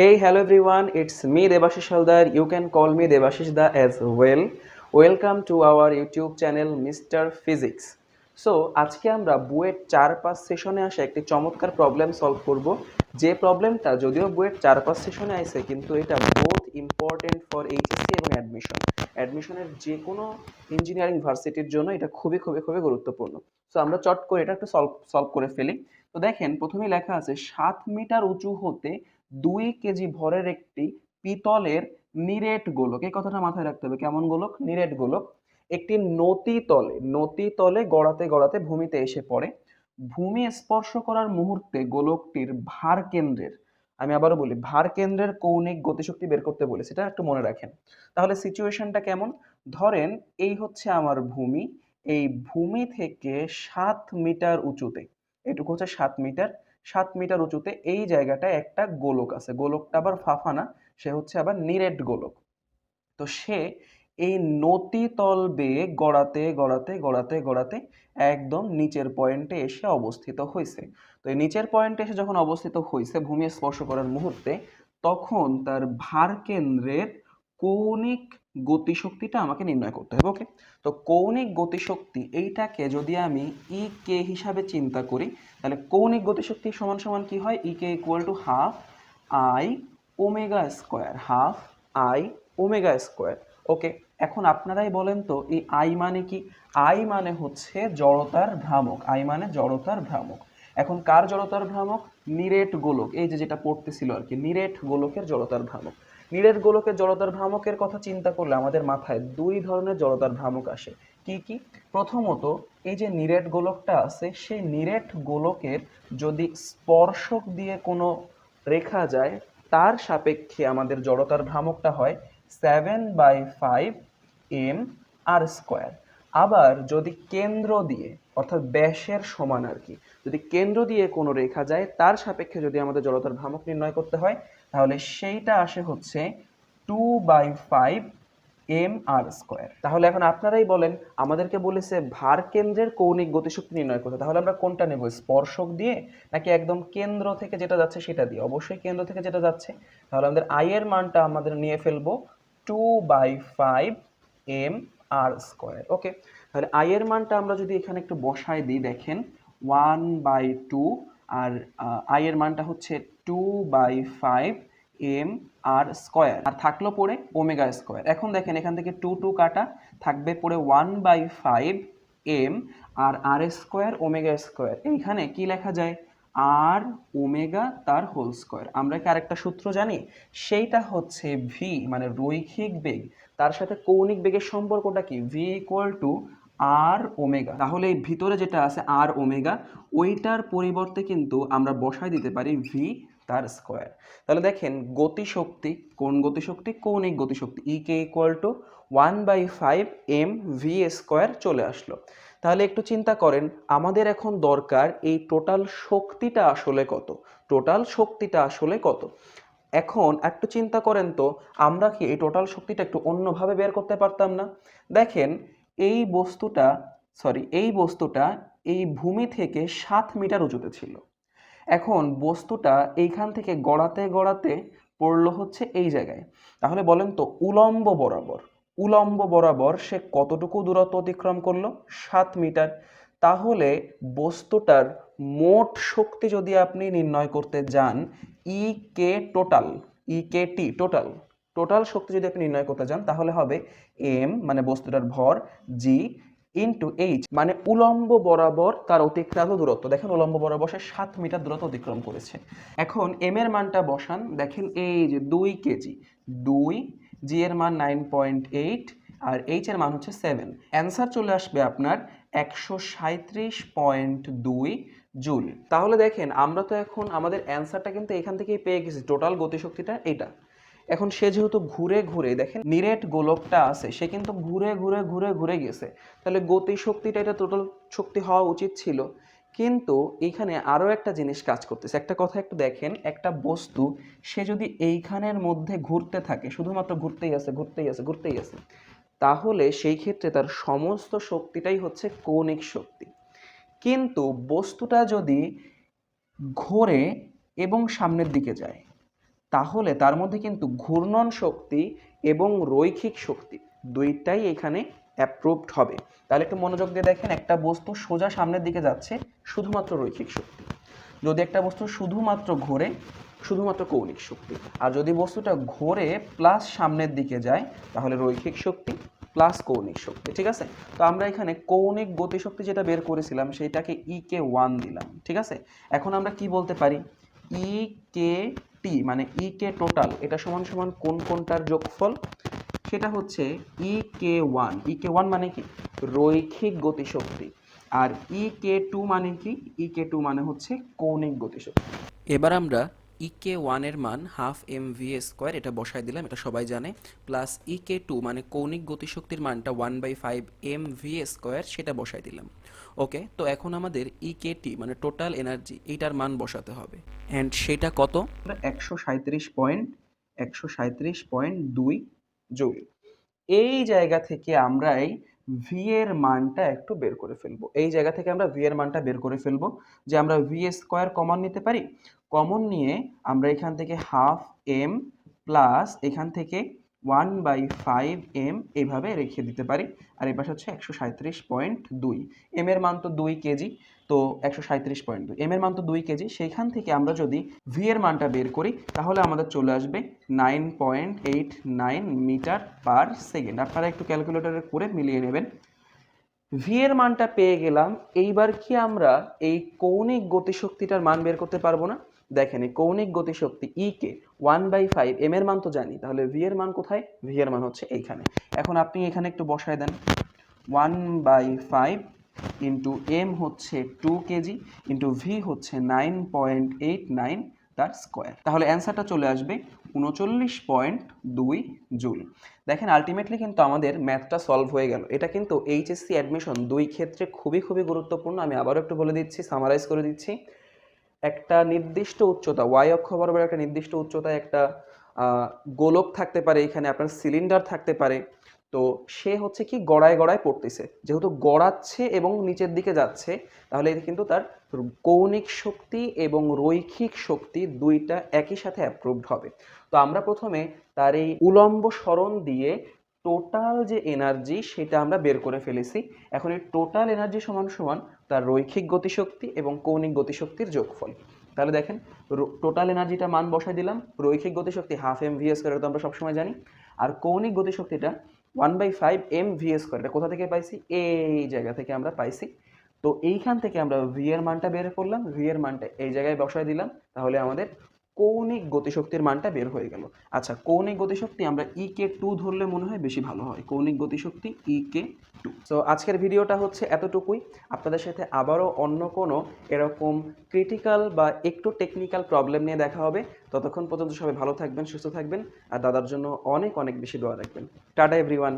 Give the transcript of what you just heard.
Hey, hello everyone, it's me Devashish Haldar. You can call me Devashish Da as well. Welcome to our YouTube channel Mr. Physics. So আজকে আমরা বুয়েট চার পাঁচ সেশনে আসা একটি চমৎকার প্রবলেম সলভ করব যে প্রবলেমটা যদিও বুয়েট চার পাঁচ সেশনে আইছে কিন্তু এটা বোথ ইম্পর্টেন্ট ফর এইচএসসি এবং অ্যাডমিশন অ্যাডমিশনের যে কোনো ইঞ্জিনিয়ারিং ভার্সিটির জন্য এটা খুবই খুবই খুবই গুরুত্বপূর্ণ সো আমরা চট করে এটা একটু সলভ সলভ করে ফেলি তো দেখেন প্রথমেই লেখা আছে সাত মিটার উঁচু হতে দুই কেজি ভরের একটি পিতলের নিরেট গোলক, এই কথাটা মাথায় রাখতে হবে, কেমন গোলক? নিরেট গোলক। একটি নতি তলে নতি তলে গড়াতে গড়াতে ভূমিতে এসে পড়ে। ভূমি স্পর্শ করার মুহূর্তে গোলকটির ভার কেন্দ্রের, আমি আবারও বলি, ভার কেন্দ্রের কৌণিক গতিশক্তি বের করতে বলি, সেটা একটু মনে রাখেন। তাহলে সিচুয়েশনটা কেমন? ধরেন এই হচ্ছে আমার ভূমি, এই ভূমি থেকে সাত মিটার উঁচুতে, এটুকু হচ্ছে সাত মিটার সাত মিটার উঁচুতে এই জায়গাটায় একটা গোলক আছে। গোলকটা আবার ফাফানা সে হচ্ছে আবার নিরেট গোলক। তো সে এই নতি তল বেয়ে গড়াতে গড়াতে গড়াতে গড়াতে একদম নিচের পয়েন্টে এসে অবস্থিত হয়েছে তো এই নিচের পয়েন্টে এসে যখন অবস্থিত হয়েছে ভূমি স্পর্শ করার মুহূর্তে, তখন তার ভার কেন্দ্রের কৌণিক গতিশক্তিটা আমাকে নির্ণয় করতে হবে ওকে তো কৌণিক গতিশক্তি এইটাকে যদি আমি ই কে হিসাবে চিন্তা করি, তাহলে কৌণিক গতিশক্তি সমান সমান কি হয়? E K equal to half I omega square half I omega square okay এখন আপনারাই বলেন তো, এই আই মানে কি? আই মানে হচ্ছে জড়তার ভ্রামক আই মানে জড়তার ভ্রামক। এখন কার জড়তার ভ্রামক? নিরেট গোলক, এই যে যেটা পড়তেছিল আর কি, নিরেট গোলকের জড়তার ভ্রামক। নিরেট গোলকের জড়তার ভ্রামকের কথা চিন্তা করলে আমাদের মাথায় দুই ধরনের জড়তার ভ্রামক আসে। কি কি? প্রথমত, এই যে নিরেট গোলকটা আছে, সেই নিরেট গোলকের যদি স্পর্শক দিয়ে কোনো রেখা যায়, তার সাপেক্ষে আমাদের জড়তার ভ্রামকটা হয় seven by five M R square. আবার যদি কেন্দ্র দিয়ে, অর্থাৎ ব্যাসের সমান আর কি, যদি কেন্দ্র দিয়ে কোনো রেখা যায়, তার সাপেক্ষে যদি আমাদের জড়তার ভ্রামক নির্ণয় করতে হয় তাহলে সেইটা আসে হচ্ছে two by five M R square তাহলে এখন আপনারাই বলেন, আমাদেরকে বলেছে ভার কেন্দ্রের কৌণিক গতিশক্তি নির্ণয় করতে। তাহলে আমরা কোনটা নেব, স্পর্শক দিয়ে নাকি একদম কেন্দ্র থেকে যেটা যাচ্ছে সেটা দিয়ে? অবশ্যই কেন্দ্র থেকে যেটা যাচ্ছে। তাহলে আমাদের আই এর মানটা আমাদের নিয়ে ফেলব two by five M R square okay, তাহলে আই এর মানটা আমরা যদি এখানে একটু বসায় দিই, দেখেন ওয়ান বাই টু আর আই এর মানটা হচ্ছে two by five M R square আর থাকল পড়ে ওমেগা স্কোয়ার এখন দেখেন, এখান থেকে টু টু কাটা, থাকবে পড়ে one by five M R R square omega square এইখানে কি লেখা যায়? আর ওমেগা তার হোল স্কোয়ার আমরা কি আরেকটা সূত্র জানি? সেইটা হচ্ছে ভি মানে রৈখিক বেগ। তার সাথে কৌণিক বেগের সম্পর্কটা কি? V equal to R omega. তাহলে এই ভিতরে যেটা আছে আর ওমেগা, ওইটার পরিবর্তে কিন্তু আমরা বসায় দিতে পারি ভি তার স্কোয়ার। তাহলে দেখেন গতিশক্তি, কোন গতিশক্তি? কৌণিক গতিশক্তি। E K equal to one by five M V square চলে আসলো। তাহলে একটু চিন্তা করেন, আমাদের এখন দরকার এই টোটাল শক্তিটা আসলে কত? টোটাল শক্তিটা আসলে কত? এখন একটু চিন্তা করেন তো, আমরা কি এই টোটাল শক্তিটা একটু অন্যভাবে বের করতে পারতাম না? দেখেন এই বস্তুটা সরি এই বস্তুটা এই ভূমি থেকে সাত মিটার উঁচুতে ছিল। এখন বস্তুটা এইখান থেকে গড়াতে গড়াতে পড়ল হচ্ছে এই জায়গায়। তাহলে বলেন তো উলম্ব বরাবর উলম্ব বরাবর সে কতটুকু দূরত্ব অতিক্রম করল? সাত মিটার। তাহলে বস্তুটার মোট শক্তি যদি আপনি নির্ণয় করতে যান E K total E K T total total শক্তি যদি আপনি নির্ণয় করতে যান তাহলে হবে এম মানে বস্তুটার ভর জি ইন্টু এইচ মানে উলম্ব বরাবর তার অতিক্রান্ত দূরত্ব। দেখেন উলম্ব বরাবর সে সাত মিটার দূরত্ব অতিক্রম করেছে। এখন এম এর মানটা বসান, দেখেন এই যে দুই কেজি, দুই জি এর মান নাইন পয়েন্ট এইট আর এইচ এর মান হচ্ছে সেভেন অ্যান্সার চলে আসবে আপনার একশো সাঁত্রিশ পয়েন্ট দুই জুল। তাহলে দেখেন, আমরা তো এখন আমাদের অ্যান্সারটা কিন্তু এখান থেকেই পেয়ে গেছি। টোটাল গতিশক্তিটা এটা এখন সে যেহেতু ঘুরে ঘুরে, দেখেন নিরেট গোলকটা আছে, সে কিন্তু ঘুরে ঘুরে ঘুরে ঘুরে গেছে। তাহলে গতি শক্তিটা এটা টোটাল শক্তি হওয়া উচিত ছিল। কিন্তু এইখানে আরও একটা জিনিস কাজ করতেছে। একটা কথা একটু দেখেন, একটা বস্তু সে যদি এইখানের মধ্যে ঘুরতে থাকে, শুধুমাত্র ঘুরতেই আছে ঘুরতেই আছে ঘুরতেই আছে, তাহলে সেই ক্ষেত্রে তার সমস্ত শক্তিটাই হচ্ছে কৌণিক শক্তি। কিন্তু বস্তুটা যদি ঘোরে এবং সামনের দিকে যায় তাহলে তার মধ্যে কিন্তু ঘূর্ণন শক্তি এবং রৈখিক শক্তি দুইটাই এখানে অ্যাপ্রুভড হবে। তাহলে একটু মনোযোগ দিয়ে দেখেন, একটা বস্তু সোজা সামনের দিকে যাচ্ছে, শুধুমাত্র রৈখিক শক্তি। যদি একটা বস্তু শুধুমাত্র ঘোরে, শুধুমাত্র কৌণিক শক্তি। আর যদি বস্তুটা ঘোরে প্লাস সামনের দিকে যায়, তাহলে রৈখিক শক্তি প্লাস কৌণিক শক্তি, ঠিক আছে? তো আমরা এখানে কৌণিক গতিশক্তি যেটা বের করেছিলাম সেইটাকে ই কে ওয়ান দিলাম, ঠিক আছে? এখন আমরা কি বলতে পারি? ই কে টি মানে ই কে টোটাল এটা সমান সমান কোন কোনটার যোগফল? সেটা হচ্ছে ই K one E K one মানে কি? রৈখিক গতিশক্তি। আর ই কে টু মানে কি? ই কে টু মানে হচ্ছে কৌণিক গতিশক্তি। এবার আমরা ইকে ওয়ানের মান হাফ এম ভি স্কোয়ার এটা বসাই দিলাম, এটা সবাই জানে প্লাস ইকে টু মানে কৌণিক গতিশক্তির মানটা one by five M V square সেটা বসাই দিলাম। ওকে তো এখন আমাদের ইকে টি মানে টোটাল এনার্জি এইটার মান বসাতে হবে। অ্যান্ড সেটা কত? একশো সাঁত্রিশ পয়েন্ট, একশো সাঁত্রিশ পয়েন্ট দুই জুল এই জায়গা থেকে আমরা এই ভি এর মানটা একটু বের করে ফেলব। এই জায়গা থেকে আমরা ভি এর মানটা বের করে ফেলব, যে আমরা ভি স্কোয়ার কমন নিতে পারি। কমন নিয়ে আমরা এখান থেকে হাফ এম প্লাস এখান থেকে ওয়ান বাই ফাইভ এম এভাবে রেখে দিতে পারি। আর এই পাশে হচ্ছে একশো সাঁত্রিশ পয়েন্ট দুই। এম এর মান তো দুই কেজি, তো একশো সাঁত্রিশ পয়েন্ট দুই। এম এর মান তো দুই কেজি সেইখান থেকে আমরা যদি ভি এর মানটা বের করি, তাহলে আমাদের চলে আসবে nine point eight nine meter per second আপনারা একটু ক্যালকুলেটরে করে মিলিয়ে নেবেন। ভি এর মানটা পেয়ে গেলাম। এইবার কি আমরা এই কৌণিক গতিশক্তিটার মান বের করতে পারব না? দেখেন, এই কৌণিক গতিশক্তি E K one by five M এর মান তো জানি, তাহলে ভি এর মান কোথায়? ভি এর মান হচ্ছে এইখানে। এখন আপনি এখানে একটু বসায় দেন। One by five into M হচ্ছে টু কেজি ইন্টু ভি হচ্ছে নাইন পয়েন্ট এইট নাইন তার স্কোয়ার তাহলে অ্যান্সারটা চলে আসবে উনচল্লিশ পয়েন্ট দুই জুল। দেখেন আলটিমেটলি কিন্তু আমাদের ম্যাথটা সলভ হয়ে গেল। এটা কিন্তু এইচএসসি অ্যাডমিশন দুই ক্ষেত্রে খুবই খুবই গুরুত্বপূর্ণ। আমি আবারও একটু বলে দিচ্ছি সামারাইজ করে দিচ্ছি। একটা নির্দিষ্ট উচ্চতা ওয়াই অক্ষ বরাবর একটা নির্দিষ্ট উচ্চতায় একটা গোলক থাকতে পারে, এখানে আপনার সিলিন্ডার থাকতে পারে। তো সে হচ্ছে কি গড়ায় গড়ায় পড়তেছে। যেহেতু গড়াচ্ছে এবং নিচের দিকে যাচ্ছে, তাহলে কিন্তু তার কৌণিক শক্তি এবং রৈখিক শক্তি দুইটা একই সাথে অ্যাপ্রুভড হবে। তো আমরা প্রথমে তার এই উলম্ব সরণ দিয়ে টোটাল যে এনার্জি সেটা আমরা বের করে ফেলেছি। এখন এই টোটাল এনার্জি সমান সমান তার রৈখিক গতিশক্তি এবং কৌণিক গতিশক্তির যোগফল। তাহলে দেখেন টোটাল এনার্জিটা মান বসাই দিলাম, রৈখিক গতিশক্তি হাফ এম ভি স্কোয়ার তো আমরা সবসময় জানি, আর কৌণিক গতিশক্তিটা one by five M V square এটা কোথা থেকে পাইছি? এই জায়গা থেকে আমরা পাইছি। তো এইখান থেকে আমরা ভি এর মানটা বের করলাম ভি এর মানটা এই জায়গায় বসায় দিলাম, তাহলে আমাদের কৌণিক গতিশক্তির মানটা বের হয়ে গেল। আচ্ছা কৌণিক গতিশক্তি আমরা ই কে টু ধরলে মনে হয় বেশি ভালো হয়। কৌণিক গতিশক্তি ই কে টু সো আজকের ভিডিওটা হচ্ছে এতটুকুই। আপনাদের সাথে আবারও অন্য কোনো এরকম ক্রিটিক্যাল বা একটু টেকনিক্যাল প্রবলেম নিয়ে দেখা হবে। ততক্ষণ পর্যন্ত সবাই ভালো থাকবেন, সুস্থ থাকবেন। আর দাদার জন্য অনেক অনেক বেশি দোয়া রাখবেন। Tata everyone